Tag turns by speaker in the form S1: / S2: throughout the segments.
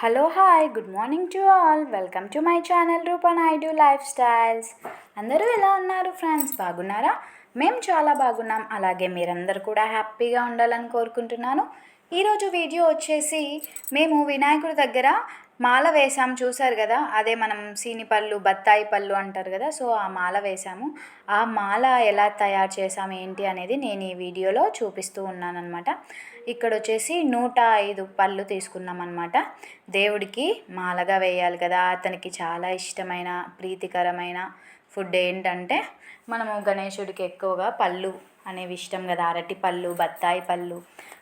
S1: Hello hi good morning to all welcome to my channel Roopa Naidu lifestyles అందరూ ఎలా ఉన్నారు friends బాగున్నారా? మేము చాలా బాగున్నాం. అలాగే మీరందరూ కూడా హ్యాపీగా ఉండాలని కోరుకుంటున్నాను. ఈరోజు వీడియో వచ్చేసి మేము వినాయకుడి దగ్గర మాల వేసాము చూసారు కదా? అదే మనం సీని పళ్ళు బత్తాయి పళ్ళు అంటారు కదా? సో ఆ మాల వేసాము ఆ మాల ఎలా తయారు చేసాము ఏంటి అనేది నేను ఈ వీడియోలో చూపిస్తూ ఉన్నాను అనమాట ఇక్కడ వచ్చేసి నూట ఐదు పళ్ళు తీసుకున్నాం అనమాట దేవుడికి మాలగా వేయాలి కదా? అతనికి చాలా ఇష్టమైన ప్రీతికరమైన ఫుడ్ ఏంటంటే మనము గణేశుడికి ఎక్కువగా పళ్ళు అనేవి ఇష్టం కదా. అరటి పళ్ళు బత్తాయి పళ్ళు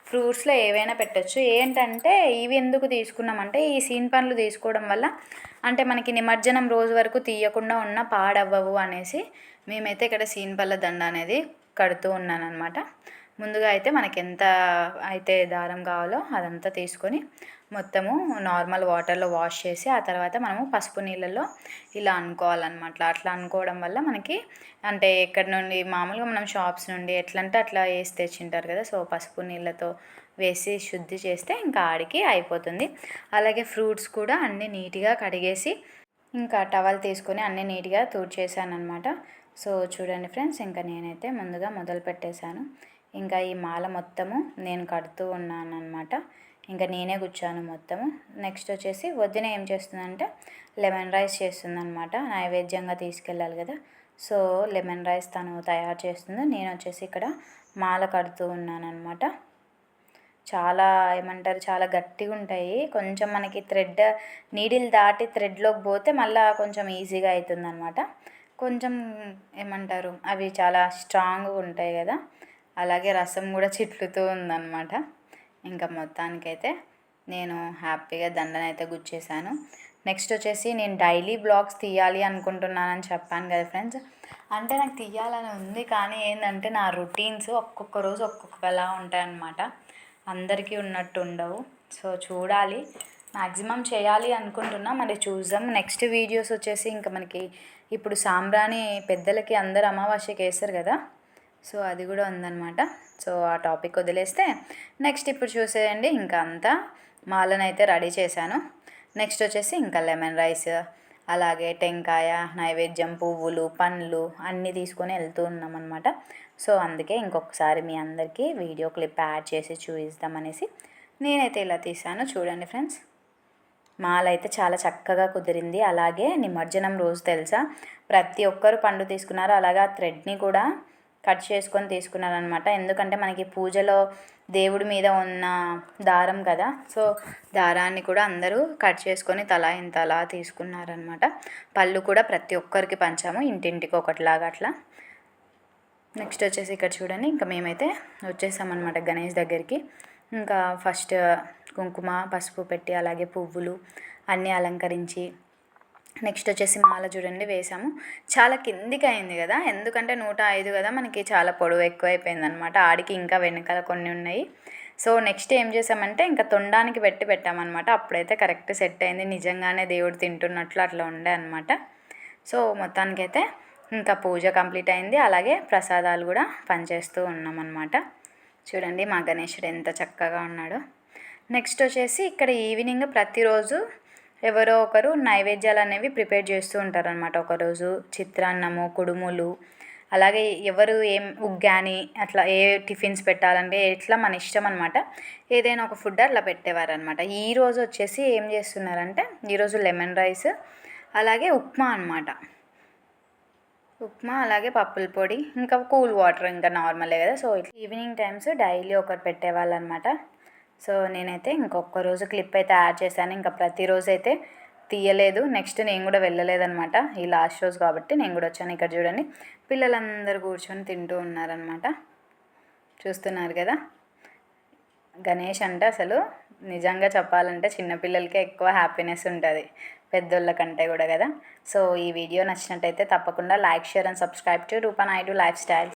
S1: ఫ్రూట్స్లో ఏవైనా పెట్టచ్చు. ఏంటంటే ఇవి ఎందుకు తీసుకున్నామంటే ఈ సీన్ పండ్లు తీసుకోవడం వల్ల అంటే మనకి నిమజ్జనం రోజు వరకు తీయకుండా ఉన్న పాడవ్వవు అనేసి మేమైతే ఇక్కడ సీన్ పళ్ళ దండ అనేది కడుతూ ఉన్నాను అనమాట ముందుగా అయితే మనకి ఎంత అయితే దారం కావాలో అదంతా తీసుకొని మొత్తము నార్మల్ వాటర్లో వాష్ చేసి ఆ తర్వాత మనము పసుపు నీళ్ళల్లో ఇలా అనుకోవాలన్నమాట. అట్లా అనుకోవడం వల్ల మనకి అంటే ఎక్కడి నుండి మామూలుగా మనం షాప్స్ నుండి ఎట్లా అంటే అట్లా వేసి తెచ్చింటారు కదా. సో పసుపు నీళ్ళతో వేసి శుద్ధి చేస్తే ఇంకా ఆడికి అయిపోతుంది. అలాగే ఫ్రూట్స్ కూడా అన్నీ నీట్గా కడిగేసి ఇంకా టవల్ తీసుకొని అన్నీ నీట్గా తూడ్చేసాను అనమాట సో చూడండి ఫ్రెండ్స్ ఇంకా నేనైతే ముందుగా మొదలు పెట్టేశాను ఇంకా ఈ మాల మొత్తము నేను కడుతూ ఉన్నాను అనమాట ఇంకా నేనే కూర్చాను మొత్తము. నెక్స్ట్ వచ్చేసి వదిన ఏం చేస్తుందంటే లెమన్ రైస్ చేస్తుందనమాట నైవేద్యంగా తీసుకెళ్ళాలి కదా. సో లెమన్ రైస్ తను తయారు చేస్తుంది. నేను వచ్చేసి ఇక్కడ మాల కడుతూ ఉన్నాను అనమాట చాలా ఏమంటారు? చాలా గట్టిగా ఉంటాయి. కొంచెం మనకి థ్రెడ్ నీడిల్ దాటి థ్రెడ్లోకి పోతే మళ్ళీ కొంచెం ఈజీగా అవుతుంది అనమాట కొంచెం ఏమంటారు? అవి చాలా స్ట్రాంగ్గా ఉంటాయి కదా. అలాగే రసం కూడా చిట్లుతూ ఉందన్నమాట. ఇంకా మొత్తానికైతే నేను హ్యాపీగా దండనైతే గుచ్చేసాను. నెక్స్ట్ వచ్చేసి నేను డైలీ బ్లాగ్స్ తీయాలి అనుకుంటున్నానని చెప్పాను కదా ఫ్రెండ్స్. అంటే నాకు తీయాలని ఉంది కానీ ఏంటంటే నా రొటీన్స్ ఒక్కొక్క రోజు ఒక్కొక్కలా ఉంటాయన్నమాట. అందరికీ ఉన్నట్టు ఉండవు. సో చూడాలి. మ్యాక్సిమం చేయాలి అనుకుంటున్నా. మరి చూద్దాం. నెక్స్ట్ వీడియోస్ వచ్చేసి ఇంకా మనకి ఇప్పుడు సాంబ్రాణి పెద్దలకి అందరు అమావాస్యకి వేస్తారు కదా. సో అది కూడా ఉందన్నమాట. సో ఆ టాపిక్ వదిలేస్తే నెక్స్ట్ ఇప్పుడు చూసేయండి. ఇంకా అంతా మాలనైతే రెడీ చేశాను. నెక్స్ట్ వచ్చేసి ఇంకా లెమన్ రైస్ అలాగే టెంకాయ నైవేద్యం పువ్వులు పండ్లు అన్నీ తీసుకొని వెళ్తూ ఉన్నాం అనమాట సో అందుకే ఇంకొకసారి మీ అందరికీ వీడియో క్లిప్ యాడ్ చేసి చూపిస్తామనేసి నేనైతే ఇలా తీసాను చూడండి ఫ్రెండ్స్. మాల అయితే చాలా చక్కగా కుదిరింది. అలాగే నిమజ్జనం రోజు తెలుసా? ప్రతి ఒక్కరు పండు తీసుకున్నారు. అలాగే ఆ థ్రెడ్ని కూడా కట్ చేసుకొని తీసుకున్నారనమాట ఎందుకంటే మనకి పూజలో దేవుడి మీద ఉన్న దారం కదా. సో దారాన్ని కూడా అందరూ కట్ చేసుకొని తలా ఇంత అలా తీసుకున్నారనమాట పళ్ళు కూడా ప్రతి ఒక్కరికి పంచాము ఇంటింటికి ఒకటిలాగా అట్లా. నెక్స్ట్ వచ్చేసి ఇక్కడ చూడండి ఇంకా మేమైతే వచ్చేసామన్నమాట గణేష్ దగ్గరికి. ఇంకా ఫస్ట్ కుంకుమ పసుపు పెట్టి అలాగే పువ్వులు అన్నీ అలంకరించి నెక్స్ట్ వచ్చేసి మాల చూడండి వేసాము చాలా కిందికి అయింది కదా ఎందుకంటే నూట ఐదు కదా మనకి చాలా పొడవు ఎక్కువైపోయింది అనమాట ఆడికి ఇంకా వెనకాల కొన్ని ఉన్నాయి. సో నెక్స్ట్ ఏం చేసామంటే ఇంకా తొండానికి పెట్టి పెట్టామన్నమాట. అప్పుడైతే కరెక్ట్ సెట్ అయింది. నిజంగానే దేవుడు తింటున్నట్లు అట్లా ఉండే అనమాట సో మొత్తానికైతే ఇంకా పూజ కంప్లీట్ అయింది. అలాగే ప్రసాదాలు కూడా పనిచేస్తూ ఉన్నామన్నమాట. చూడండి మా గణేశుడు ఎంత చక్కగా ఉన్నాడో. నెక్స్ట్ వచ్చేసి ఇక్కడ ఈవినింగ్ ప్రతిరోజు ఎవరో ఒకరు నైవేద్యాలు అనేవి ప్రిపేర్ చేస్తూ ఉంటారు అనమాట ఒకరోజు చిత్రాన్నము కుడుములు అలాగే ఎవరు ఏం ఉగ్గాని అట్లా ఏ టిఫిన్స్ పెట్టాలంటే ఎట్లా మన ఇష్టం అనమాట ఏదైనా ఒక ఫుడ్ అట్లా పెట్టేవారనమాట ఈరోజు వచ్చేసి ఏం చేస్తున్నారంటే ఈరోజు లెమన్ రైస్ అలాగే ఉప్మా అనమాట ఉప్మా అలాగే పప్పుల పొడి ఇంకా కూల్ వాటర్ ఇంకా నార్మలే కదా. సో ఈవినింగ్ టైమ్స్ డైలీ ఒకరు పెట్టేవాళ్ళు అనమాట సో నేనైతే ఇంకొక రోజు క్లిప్ అయితే యాడ్ చేశాను. ఇంకా ప్రతిరోజు అయితే తీయలేదు. నెక్స్ట్ నేను కూడా వెళ్ళలేదనమాట ఈ లాస్ట్ రోజు కాబట్టి నేను కూడా వచ్చాను ఇక్కడ చూడండి. పిల్లలందరూ కూర్చొని తింటూ ఉన్నారనమాట చూస్తున్నారు కదా? గణేష్ అంటే అసలు నిజంగా చెప్పాలంటే చిన్నపిల్లలకే ఎక్కువ హ్యాపీనెస్ ఉంటుంది. పెద్దోళ్ళ కంటే కూడా కదా? సో ఈ వీడియో నచ్చినట్టయితే తప్పకుండా like share and subscribe to Roopa Naidu lifestyle